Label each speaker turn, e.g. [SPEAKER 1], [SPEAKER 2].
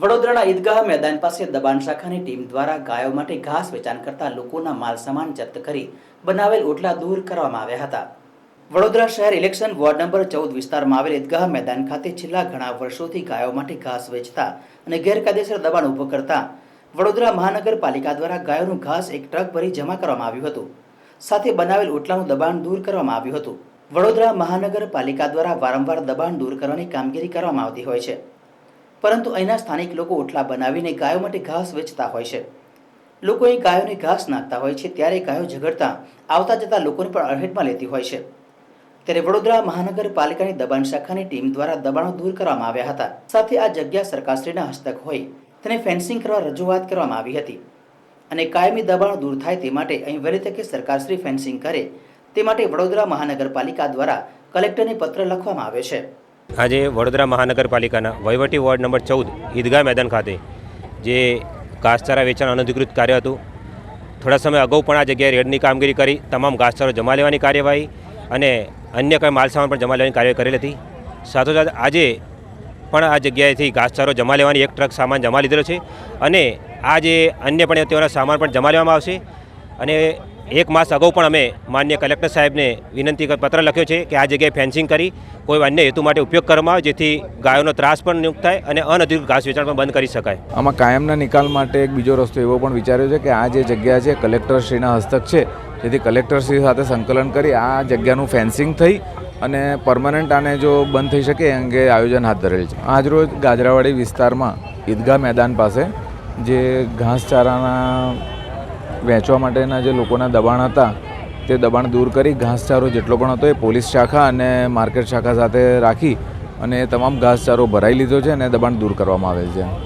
[SPEAKER 1] વડોદરાના ઈદગાહ મેદાન પાસે દબાણ શાખાની ટીમ દ્વારા ગાયો માટે ઘાસ વેચાણ કરતા લોકોના માલ સામાન જપ્ત કરી બનાવેલ ઓટલા દૂર કરવામાં આવ્યા હતા. વડોદરા શહેર ઇલેક્શન વોર્ડ નંબર ચૌદ વિસ્તારમાં આવેલ ઈદગાહ મેદાન ખાતે છેલ્લા ઘણા વર્ષોથી ગાયો માટે ઘાસ વેચતા અને ગેરકાયદેસર દબાણ ઊભું કરતા વડોદરા મહાનગરપાલિકા દ્વારા ગાયોનું ઘાસ એક ટ્રક ભરી જમા કરવામાં આવ્યું હતું. સાથે બનાવેલ ઓટલાનું દબાણ દૂર કરવામાં આવ્યું હતું. વડોદરા મહાનગરપાલિકા દ્વારા વારંવાર દબાણ દૂર કરવાની કામગીરી કરવામાં આવતી હોય છે. પરંતુ અહીંના સ્થાનિક લોકો ઓટલા બનાવીને ગાયો માટે ઘાસ વેચતા હોય છે. લોકો અહીં ગાયોને ઘાસ નાખતા હોય છે ત્યારે ગાયો ઝઘડતા આવતા જતા લોકોને પણ અડહેટમાં લેતી હોય છે. ત્યારે વડોદરા મહાનગરપાલિકાની દબાણ શાખાની ટીમ દ્વારા દબાણો દૂર કરવામાં આવ્યા હતા. સાથે આ જગ્યા સરકારશ્રીના હસ્તક હોય તેને ફેન્સિંગ કરવા રજૂઆત કરવામાં આવી હતી. અને કાયમી દબાણો દૂર થાય તે માટે અહીં વહેલી તકે સરકારશ્રી ફેન્સિંગ કરે તે માટે વડોદરા મહાનગરપાલિકા દ્વારા કલેક્ટરને પત્ર લખવામાં આવ્યો છે.
[SPEAKER 2] આજે વડોદરા મહાનગરપાલિકાના વહીવટી વોર્ડ નંબર ચૌદ ઈદગાહ મેદાન ખાતે જે ઘાસચારા વેચાણ અનધિકૃત કાર્ય હતું. થોડા સમય અગાઉ પણ આ જગ્યાએ રેડની કામગીરી કરી, તમામ ઘાસચારો જમા લેવાની કાર્યવાહી અને અન્ય કંઈ માલસામાન પણ જમા લેવાની કાર્યવાહી કરેલી હતી. સાથોસાથ આજે પણ આ જગ્યાએથી ઘાસચારો જમા લેવાની એક ટ્રક સામાન જમા લીધેલો છે અને આ જે અન્ય પણ તેઓના સામાન પણ જમા લેવામાં આવશે અને એક માસ અગાઉ પણ અમે માન્ય કલેક્ટર સાહેબને વિનંતી પત્ર લખ્યો છે કે આ જગ્યાએ ફેન્સિંગ કરી કોઈ અન્ય હેતુ માટે ઉપયોગ કરવામાં આવે, જેથી ગાયોનો ત્રાસ પણ નિયુક્ત થાય અને અનધિકૃત ઘાસ વેચાણ પણ બંધ કરી શકાય.
[SPEAKER 3] આમાં કાયમના નિકાલ માટે એક બીજો રસ્તો એવો પણ વિચાર્યો છે કે આ જે જગ્યા છે, કલેક્ટરશ્રીના હસ્તક છે, જેથી કલેક્ટરશ્રી સાથે સંકલન કરી આ જગ્યાનું ફેન્સિંગ થઈ અને પરમનન્ટ આને જો બંધ થઈ શકે, એ અંગે આયોજન હાથ ધરેલ છે. આજરોજ ગાજરાવાડી વિસ્તારમાં ઈદગાહ મેદાન પાસે જે ઘાસચારાના વેચવા માટેના જે લોકોના દબાણ હતા, તે દબાણ દૂર કરી ઘાસચારો જેટલો પણ હતો એ પોલીસ શાખા અને માર્કેટ શાખા સાથે રાખી અને તમામ ઘાસચારો ભરાઈ લીધો છે અને દબાણ દૂર કરવામાં આવેલ છે.